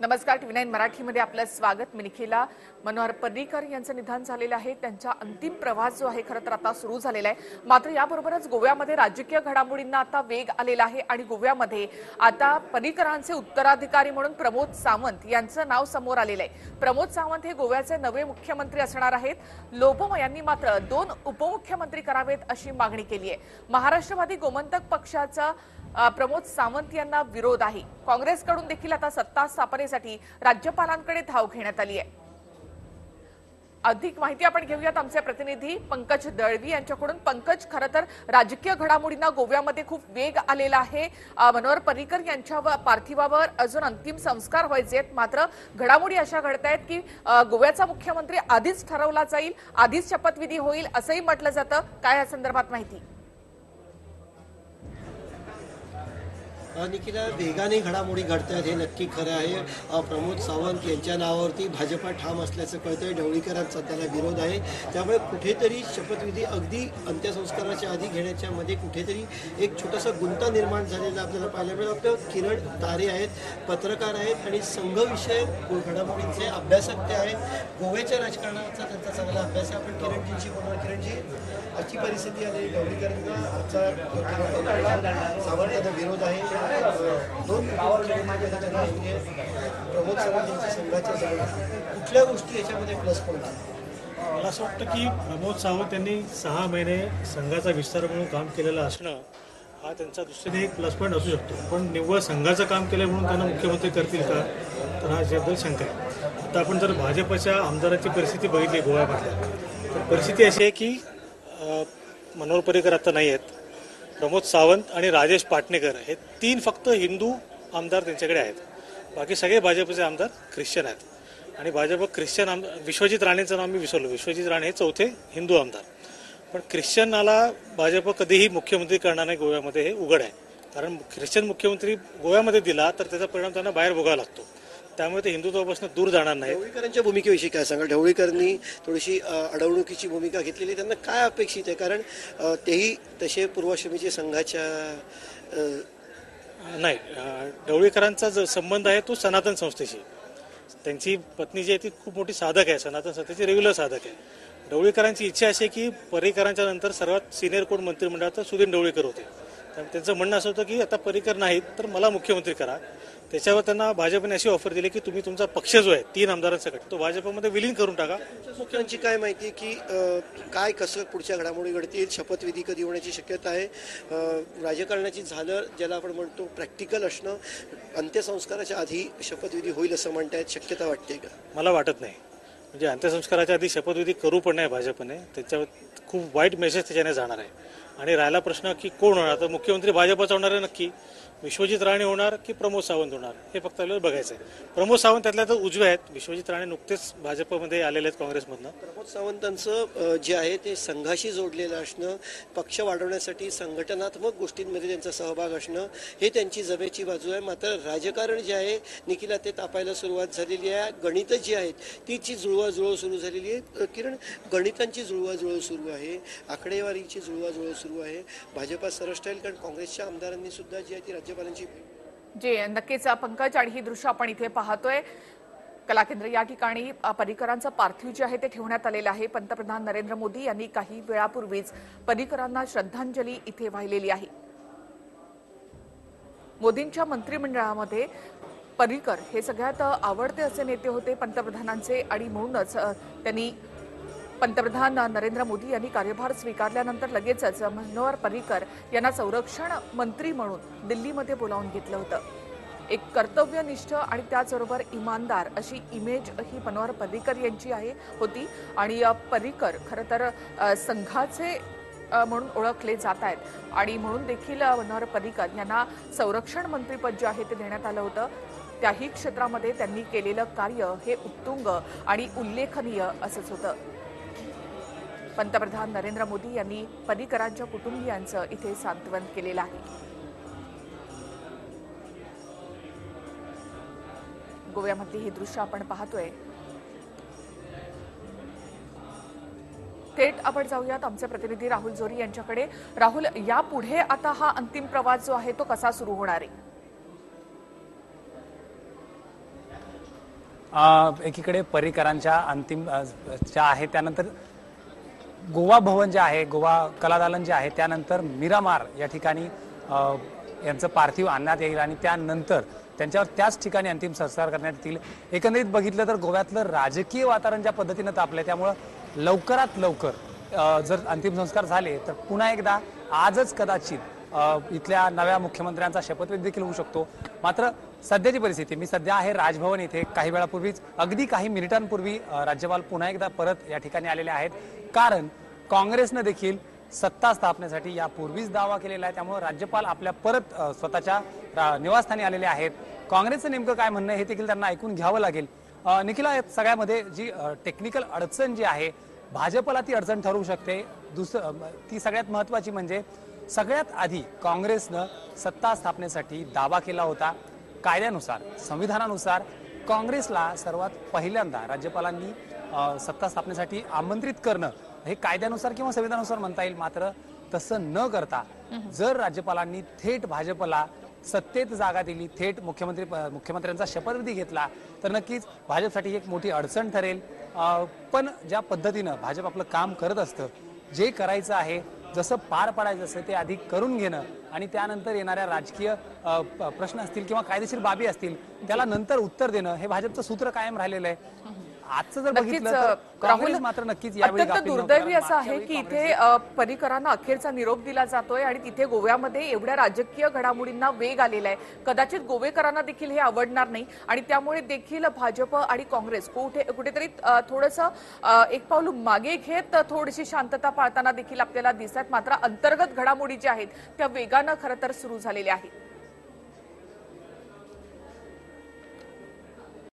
नमस्कार TV nine मराठीमध्ये आपलं स्वागत. मी निखिला. मनोहर पर्रीकर यांचं निधन झालेलं आहे. त्यांचा अंतिम प्रवास जो आहे खरं तर आता सुरू झालेला आहे. मात्र याबरोबरच गोव्यामध्ये राजकीय घडामोडींना आता वेग आलेला आहे आणि गोव्यामध्ये आता पर्रीकरांचे उत्तराधिकारी म्हणून प्रमोद सावंत यांचं नाव समोर आलेलं आहे. प्रमोद सावंत हे गोव्याचे नवे मुख्यमंत्री असणार आहेत. लोबोम यांनी मात्र दोन उपमुख्यमंत्री करावेत अशी मागणी केली आहे. महाराष्ट्रवादी गोमंतक पक्षाचा प्रमोद सावंत यांना विरोध आहे. काँग्रेसकडून देखील आता सत्ता स्थापनेसाठी राज्यपालांकडे धाव घेण्यात आली आहे. अधिक माहिती आपण घेऊयात आमचे प्रतिनिधी पंकज दळवी यांच्याकडून. पंकज खरं तर राजकीय घडामोडींना गोव्यामध्ये खूप वेग आलेला आहे. मनोहर पर्रिकर यांच्या पार्थिवावर अजून अंतिम संस्कार व्हायचे आहेत. मात्र घडामोडी अशा घडत आहेत की गोव्याचा मुख्यमंत्री आधीच ठरवला जाईल आधीच शपथविधी होईल असंही म्हटलं जातं. काय या संदर्भात माहिती? निखिला वेगाने घडामोडी घडतायत हे नक्की खरं आहे. प्रमोद सावंत यांच्या नावावरती भाजपा ठाम असल्याचं कळतंय. ढवळीकरांचा त्याला विरोध आहे. त्यामुळे कुठेतरी शपथविधी अगदी अंत्यसंस्काराच्या आधी घेण्याच्या मध्ये कुठेतरी एक छोटासा गुंता निर्माण झालेला आपल्याला पाहायला मिळेल. आपलं किरण तारे आहेत पत्रकार आहेत आणि संघविषयक घडामोडींचे अभ्यासक ते आहेत. गोव्याच्या राजकारणाचा त्यांचा चांगला अभ्यास आहे. आपण किरणजींशी बोलणार. किरणजी अशी परिस्थिती आली ढवळीकरांचा आजचा सावंत यांना विरोध आहे. दोन प्रमोद सावंत संघाच्या जवळ कुठल्या गोष्टी याच्यामध्ये प्लस पॉईंट मला असं वाटतं की प्रमोद सावंत यांनी सहा महिने संघाचा विस्तार म्हणून काम केलेलं असणं हा त्यांचा दृष्टीने एक प्लस पॉईंट असू शकतो. पण निव्वळ संघाचं काम केलं म्हणून त्यांना मुख्यमंत्री करतील का? तर हा याबद्दल शंका आहे. आता आपण जर भाजपच्या आमदारांची परिस्थिती बघितली गोव्यामध्ये तर परिस्थिती अशी आहे की मनोहर पर्रिकर आता नाही आहेत. प्रमोद सावंत आणि राजेश पाटणेकर हे तीन फक्त हिंदू आमदार त्यांच्याकडे आहेत. बाकी सगळे भाजपचे आमदार ख्रिश्चन आहेत. आणि भाजप ख्रिश्चन आम विश्वजित राणेंचं नाव मी विसरलो. विश्वजित राणे हे चौथे हिंदू आमदार. पण ख्रिश्चनाला भाजप कधीही मुख्यमंत्री करणार नाही गोव्यामध्ये हे उघड आहे. कारण ख्रिश्चन मुख्यमंत्री गोव्यामध्ये दिला तर त्याचा परिणाम त्यांना बाहेर भोगावा लागतो. त्यामुळे ते हिंदुत्वापासून दूर जाणार नाही ढवळीकरांच्या भूमिकेविषयी काय सांगा ढवळीकरांनी थोडीशी अ, अडवणुकीची भूमिका घेतलेली त्यांना काय अपेक्षित आहे? कारण अ, तेही तसे पूर्वाश्रमीचे संघाच्या अ, नाही अं, ढवळीकरांचा जो संबंध आहे तो सनातन संस्थेशी. त्यांची पत्नी जी आहे ती खूप मोठी साधक आहे सनातन संस्थेची रेग्युलर साधक आहे. ढवळीकरांची इच्छा अशी आहे की पर्रीकरांच्या नंतर सर्वात सिनियर कोण मंत्रिमंडळात तर सुधीर ढवळीकर होते. त्यांचं म्हणणं असं होतं की आता पर्रीकर नाहीत तर मला मुख्यमंत्री करा. त्याच्यावर त्यांना भाजपने अशी ऑफर दिली की तुम्ही तुमचा पक्ष जो आहे तीन आमदारांसकट तो भाजपमध्ये विलीन करून टाका. मुख्यांची काय माहिती की अ, काय कसं पुढच्या घडामोडी घडतील? शपथविधी कधी होण्याची शक्यता आहे? अ, राजकारणाची झालर ज्याला आपण म्हणतो प्रॅक्टिकल असणं अंत्यसंस्काराच्या आधी शपथविधी होईल असं म्हणतायत. शक्यता वाटते का? मला वाटत नाही. म्हणजे अंत्यसंस्काराच्या आधी शपथविधी करू पण नाही भाजपने. त्याच्यावर खूप वाईट मेसेज त्याच्याने जाणार आहे. आणि राहिला प्रश्न की कोण होणार? तर मुख्यमंत्री भाजपचा होणार आहे नक्की. विश्वजित राणे होणार की प्रमोद सावंत होणार? हे फक्त आपल्याला बघायचं आहे प्रमोद सावंत त्यातल्या तर उजवे आहेत. विश्वजित राणे नुकतेच भाजपमध्ये आलेले आहेत काँग्रेसमधनं. प्रमोद सावंतांचं जे आहे ते संघाशी जोडलेलं असणं पक्ष वाढवण्यासाठी संघटनात्मक गोष्टींमध्ये त्यांचा सहभाग असणं हे त्यांची जमेची बाजू आहे. मात्र राजकारण जे आहे निखिला ते तापायला सुरुवात झालेली आहे. गणितं जी आहेत तीची जुळवाजुळव सुरू झालेली आहे. किरण गणितांची जुळवाजुळव सुरू आहे. आकडेवारीची जुळवाजुळव सुरू आहे. भाजपा सरस्टाईल कारण काँग्रेसच्या आमदारांनी सुद्धा जी आहे ती राज्यपालांची जे नक्कीच पंकज आणि ही दृश्य आपण इथे पाहतोय. कला केंद्र या ठिकाणी पर्रिकरांचं पार्थिव जे आहे ते ठेवण्यात आलेलं आहे. पंतप्रधान नरेंद्र मोदी यांनी काही वेळापूर्वीच पर्रिकरांना श्रद्धांजली इथे वाहिलेली आहे. मोदींच्या मंत्रिमंडळामध्ये पर्रिकर हे सगळ्यात आवडते असे नेते होते पंतप्रधानांचे आणि म्हणूनच त्यांनी पंतप्रधान नरेंद्र मोदी यांनी कार्यभार स्वीकारल्यानंतर लगेचच मनोहर पर्रिकर यांना संरक्षण मंत्री म्हणून दिल्लीमध्ये बोलावून घेतलं होतं. एक कर्तव्यनिष्ठ आणि त्याचबरोबर इमानदार अशी इमेज ही मनोहर पर्रिकर यांची आहे होती. आणि पर्रिकर खरं तर संघाचे म्हणून ओळखले जात आहेत. आणि म्हणून देखील मनोहर पर्रिकर यांना संरक्षण मंत्रीपद जे आहे ते देण्यात आलं होतं. त्याही क्षेत्रामध्ये त्यांनी केलेलं कार्य हे उत्तुंग आणि उल्लेखनीय असंच होतं. पंतप्रधान नरेंद्र मोदी यांनी पर्रिकरांच्या कुटुंबियांचं इथे सांत्वन केलेलं आहे. गोव्यामधली ही दृश्य आपण पाहतोय. थेट आपण जाऊयात. आमचे प्रतिनिधी राहुल जोरी यांच्याकडे. राहुल यापुढे आता हा अंतिम प्रवास जो आहे तो कसा सुरू होणार आहे? एकीकडे पर्रिकरांच्या अंतिम ज्या आहे त्यानंतर गोवा भवन जे आहे गोवा कलादालन जे आहे त्यानंतर मिरामार या ठिकाणी यांचं पार्थिव आणण्यात येईल आणि त्यानंतर त्यांच्यावर त्याच ठिकाणी अंतिम संस्कार करण्यात येतील. एकंदरीत बघितलं तर गोव्यातलं राजकीय वातावरण ज्या पद्धतीनं तापलंय त्यामुळं लवकरात लवकर जर अंतिम संस्कार झाले तर पुन्हा एकदा आजच कदाचित इथल्या नव्या मुख्यमंत्र्यांचा शपथविधी देखील होऊ शकतो. मात्र सध्याची परिस्थिती. मी सध्या आहे राजभवन इथे. काही वेळापूर्वीच अगदी काही मिनिटांपूर्वी राज्यपाल पुन्हा एकदा परत या ठिकाणी आलेले आहेत. कारण काँग्रेसनं देखील सत्ता स्थापनेसाठी यापूर्वीच दावा केलेला आहे. त्यामुळे राज्यपाल आपल्या परत स्वतःच्या निवासस्थानी आलेले आहेत. काँग्रेसचं नेमकं काय म्हणणं हे देखील त्यांना ऐकून घ्यावं लागेल. निखिला सगळ्यामध्ये जी टेक्निकल अडचण जी आहे भाजपला ती अडचण ठरू शकते. दुसरं ती सगळ्यात महत्वाची म्हणजे सगळ्यात आधी काँग्रेसनं सत्ता स्थापनेसाठी दावा केला होता. कायद्यानुसार संविधानानुसार काँग्रेसला सर्वात पहिल्यांदा राज्यपालांनी सत्ता स्थापनेसाठी आमंत्रित करणं हे कायद्यानुसार किंवा संविधानानुसार म्हणता येईल. मात्र तसं न करता जर राज्यपालांनी थेट भाजपला सत्तेत जागा दिली थेट मुख्यमंत्री मुख्यमंत्र्यांचा शपथविधी घेतला तर नक्कीच भाजपसाठी एक मोठी अडचण ठरेल. पण ज्या पद्धतीनं भाजप आपलं काम करत असतं जे करायचं आहे जसं पार पाडायचं असतं ते आधी करून घेणं आणि त्यानंतर येणाऱ्या राजकीय प्रश्न असतील किंवा कायदेशीर बाबी असतील त्याला नंतर उत्तर देणं हे भाजपचं सूत्र कायम राहिलेलं आहे. आजचं जर नक्कीच बघितलं राहुल मात्र नक्कीच अत्यंत. दुर्दैवी असं आहे की इथे अ, पर्रीकरांना अखेरचा निरोप दिला जातोय आणि तिथे गोव्यामध्ये एवढ्या राजकीय घडामोडींना वेग आलेला आहे कदाचित गोवेकरांना देखील हे आवडणार नाही आणि त्यामुळे देखील भाजप आणि काँग्रेस कुठे कुठेतरी थोडस एक पाऊल मागे घेत थोडीशी शांतता पाळताना देखील आपल्याला दिसत मात्र अंतर्गत घडामोडी ज्या आहेत त्या वेगानं खरं तर सुरू झालेल्या आहेत